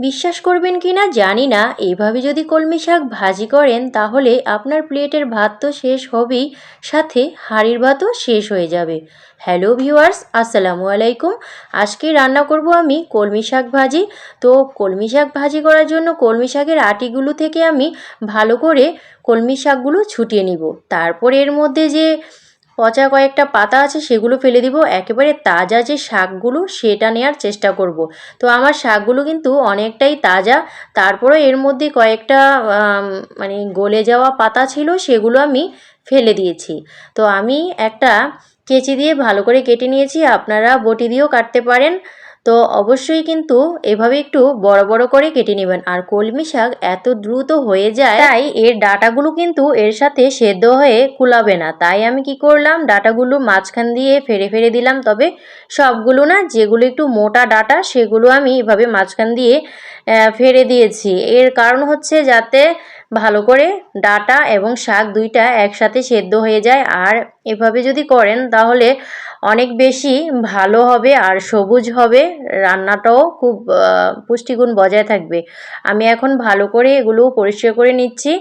বিশ্বাস করবেন কি না জানি না। এইভাবে যদি কলমি শাক ভাজি করেন, তাহলে আপনার প্লেটের ভাত তো শেষ হবেই, সাথে হাঁড়ির ভাতও শেষ হয়ে যাবে। হ্যালো ভিউয়ার্স, আসসালামু আলাইকুম। আজকে রান্না করব আমি কলমি শাক ভাজি। তো কলমি শাক ভাজি করার জন্য কলমি শাকের আটিগুলো থেকে আমি ভালো করে কলমি শাকগুলো ছুটিয়ে নিব। তারপর এর মধ্যে যে পচা কয়েকটা পাতা আছে, সেগুলো ফেলে দিব। একেবারে তাজা যে শাকগুলো, সেটা নেওয়ার চেষ্টা করব। তো আমার শাকগুলো কিন্তু অনেকটাই তাজা। তারপরে এর মধ্যে কয়েকটা মানে গলে যাওয়া পাতা ছিল, সেগুলো আমি ফেলে দিয়েছি। তো আমি একটা কেচি দিয়ে ভালো করে কেটে নিয়েছি। আপনারা বটি দিয়েও কাটতে পারেন। তো অবশ্যই কিন্তু এভাবে একটু বড় বড় করে কেটে নেবেন। আর কলমি শাক এত দ্রুত হয়ে যায়, তাই এর ডাটাগুলো কিন্তু এর সাথে সেদ্ধ হয়ে কুলাবে না। তাই আমি কি করলাম, ডাটাগুলো মাঝখান দিয়ে ফেরে ফেরে দিলাম। তবে সবগুলো না, যেগুলো একটু মোটা ডাটা, সেগুলো আমি এভাবে মাঝখান দিয়ে ফেরে দিয়েছি। এর কারণ হচ্ছে যাতে ভালো করে ডাটা এবং শাক দুইটা একসাথে সেদ্ধ হয়ে যায়। আর এভাবে যদি করেন, তাহলে অনেক বেশি ভালো হবে আর সবুজ হবে। রান্নাটাও খুব পুষ্টিগুণ বজায় থাকবে। আমি এখন ভালো করে এগুলো পরিষ্কার করে নিচ্ছি।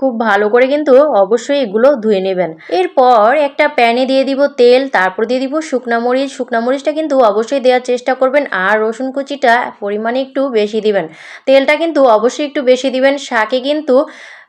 খুব ভালো করে কিন্তু অবশ্যই এগুলো ধুয়ে নেবেন। এরপর একটা প্যানে দিয়ে দিব তেল, তারপর দিয়ে দিব শুকনা মরিচ। শুকনা মরিচটা কিন্তু অবশ্যই দেওয়ার চেষ্টা করবেন আর রসুন কুচিটা পরিমাণে একটু বেশি দিবেন। তেলটা কিন্তু অবশ্যই একটু বেশি দিবেন। শাকে কিন্তু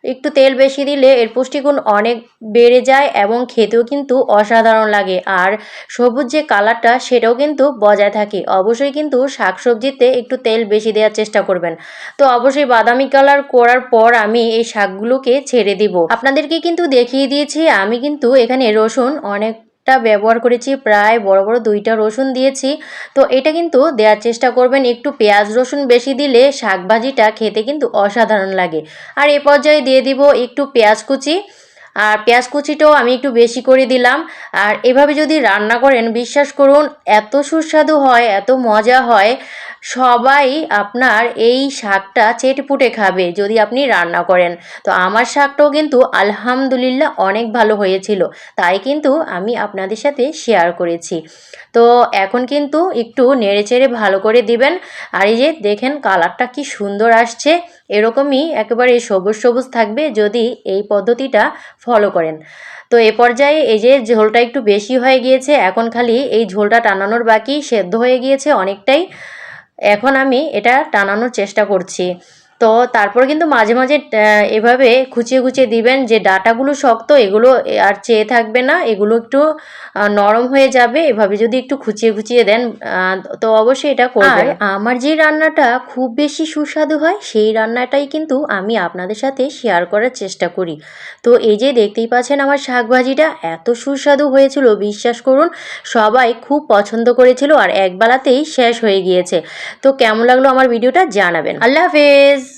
একটু তেল বেশি দিলে এর পুষ্টিগুণ অনেক বেড়ে যায় এবং খেতেও কিন্তু অসাধারণ লাগে। আর সবুজ যে কালারটা, সেটাও কিন্তু বজায় থাকে। অবশ্যই কিন্তু শাকসবজিতে একটু তেল বেশি দেওয়ার চেষ্টা করবেন। তো অবশ্যই বাদামি কালার করার পর আমি এই শাকগুলোকে ছেড়ে দিব। আপনাদেরকে কিন্তু দেখিয়ে দিয়েছি, আমি কিন্তু এখানে রসুন অনেক একটা ব্যবহার করেছি, প্রায় বড় বড় দুইটা রসুন দিয়েছি। তো এটা কিন্তু দেওয়ার চেষ্টা করবেন, একটু পেঁয়াজ রসুন বেশি দিলে শাকভাজিটা খেতে কিন্তু অসাধারণ লাগে। আর এ পর্যায়ে দিয়ে দিব একটু পেঁয়াজ কুচি। আর পেঁয়াজ কুচিটাও আমি একটু বেশি করে দিলাম। আর এভাবে যদি রান্না করেন, বিশ্বাস করুন, এত সুস্বাদু হয়, এত মজা হয়। সবাই আপনার এই শাকটা চেটপুটে খাবে যদি আপনি রান্না করেন। তো আমার শাকটাও কিন্তু আলহামদুলিল্লাহ অনেক ভালো হয়েছিল, তাই কিন্তু আমি আপনাদের সাথে শেয়ার করেছি। তো এখন কিন্তু একটু নেড়ে চেড়ে ভালো করে দিবেন, আর এই যে দেখেন কালারটা কি সুন্দর আসছে, এরকমই একেবারে সবুজ সবুজ থাকবে যদি এই পদ্ধতিটা ফলো করেন। তো এ পর্যায়ে এই যে ঝোলটা একটু বেশি হয়ে গিয়েছে, এখন খালি এই ঝোলটা টানানোর বাকি, সেদ্ধ হয়ে গিয়েছে অনেকটাই। এখন আমি এটা টানানোর চেষ্টা করছি। তো তারপর কিন্তু মাঝে মাঝে এভাবে খুচিয়ে খুচিয়ে দিবেন যে ডাটাগুলো শক্ত এগুলো আর চেয়ে থাকবে না এগুলো একটু নরম হয়ে যাবে এভাবে যদি একটু খুচিয়ে খুচিয়ে দেন তো অবশ্যই এটা করবেন। আমার যে রান্নাটা খুব বেশি সুস্বাদু হয় সেই রান্নাটাই কিন্তু আমি আপনাদের সাথে শেয়ার করার চেষ্টা করি। তো এই যে দেখতেই পাচ্ছেন আমার শাক ভাজিটা এত সুস্বাদু হয়েছিল বিশ্বাস করুন সবাই খুব পছন্দ করেছিল আর একবেলাতেই শেষ হয়ে গিয়েছে। তো কেমন লাগল আমার ভিডিওটা জানাবেন। আল্লাহ হাফেজ!